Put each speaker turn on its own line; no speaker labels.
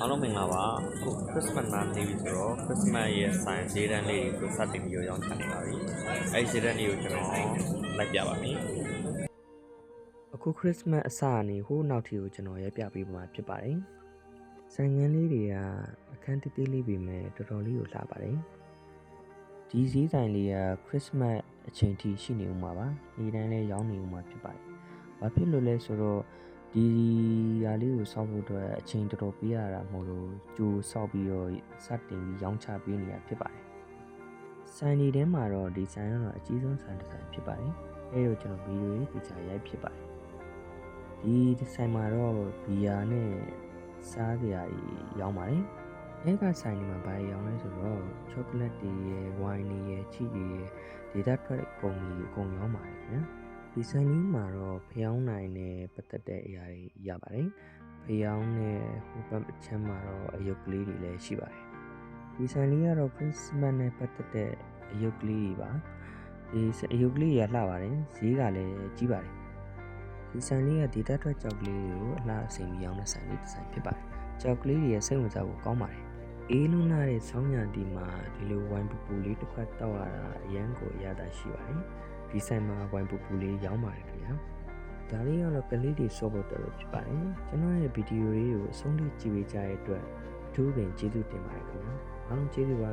အားလုံးမင်္ဂလာပါအခု Christmas နားနေပြီဆိုတော့ Christmas ရဲ့ဆိုင်ဈေးတန်းလေးကိုစတင်ပြီးတော့ရောင်းချနေပါပြီအဲဒီဈေးတန်းလေးကိုကျွန်တော်လိုက်ပြပါမယ်အခု Christmas အစအနေဟိုးနောက်ထီကိုကျွန်တော်ရိုက်ပြပေးမှာဖြစ်ပါတယ်ဆိုင်ငန်းလေးတွေကအခန်းတစ်သေးလေးပြီမဲ့တော်တော်လေးကိုလှပါတယ်ဒီဈေးဆိုင်လေးက Christmas အချိန်ထိရှိနေဦးမှာပါဒီတိုင်းလေးရောင်းနေဦးမှာဖြစ်ပါတယ် ဘာဖြစ်လို့လဲဆိုတော့ဒီຢာလေးကိုစောက်ဖို့အတွက်အချိန်တော်တော်ပေးရတာမို့လို့ကြိုစောက်ပြီးတော့စတင်ပြီးရောင်းချပေးနေရဖြစ်ပါတယ်။ဆိုင်ဒီထဲမှာတော့ဒီဆိုင်ကတော့အကြီးဆုံးဆိုင်တစ်ဆိုင်ဖြစ်ပါတယ်။အဲဒါကိုကျွန်တော်ဗီဒီယိုလေးပြချရိုက်ဖြစ်ပါတယ်။ဒီဆိုင်မှာတော့ဘီယာနဲ့စားကြရာကြီးရောင်းပါတယ်။အဲကဆိုင်ဒီမှာဘာရောင်းလဲဆိုတော့ချောကလက်တွေရယ်ဝိုင်းတွေရယ်ချီတွေရယ်ဒေတာထွက်ကုန်တွေအကုန်ရောင်းပါတယ်ခင်ဗျာ။ ဒီဆိုင်လေးမှာတော့ဖျောင်းနိုင်နဲ့ပတ်သက်တဲ့အရာတွေရပါတယ်။ဖျောင်းနဲ့ဟိုဘက်အချမ်းမှာတော့အယုတ်ကလေးတွေလည်းရှိပါတယ်။ဒီဆိုင်လေးကတော့ Christmas နဲ့ပတ်သက်တဲ့အယုတ်ကလေးတွေပါ။ဒီအယုတ်ကလေးတွေကလှပါတယ်။ဈေးကလည်းကြီးပါတယ်။ဒီဆိုင်လေးကဒေတာထွက်ကြောက်ကလေးတွေကိုအလှအစိမ်ပြီးရောင်းတဲ့ဆိုင်လေးတစ်ဆိုင်ဖြစ်ပါတယ်။ကြောက်ကလေးတွေရဲ့စိတ်ဝင်စားဖို့ကောင်းပါတယ်။အေးလွန်းလာတဲ့ဆောင်းညာတီမှာဒီလိုဝိုင်ပူပူလေးတစ်ခွက်တောက်ရတာအရန်ကိုအရသာရှိပါတယ်။ ဒီဆိုင်မှာဝိုင်ပူပူလေးရောင်းပါတယ်ခင်ဗျာဒါလေးကတော့ကလေးတွေစောဖို့တော်တော်ဖြစ်ပါတယ်ကျွန်တော်ရဲ့ဗီဒီယိုလေးကိုအဆုံးထိကြည့်ပေးကြတဲ့အတွက်အထူးပင်ကျေးဇူးတင်ပါတယ်ခင်ဗျာအားလုံးကျေးဇူးပါ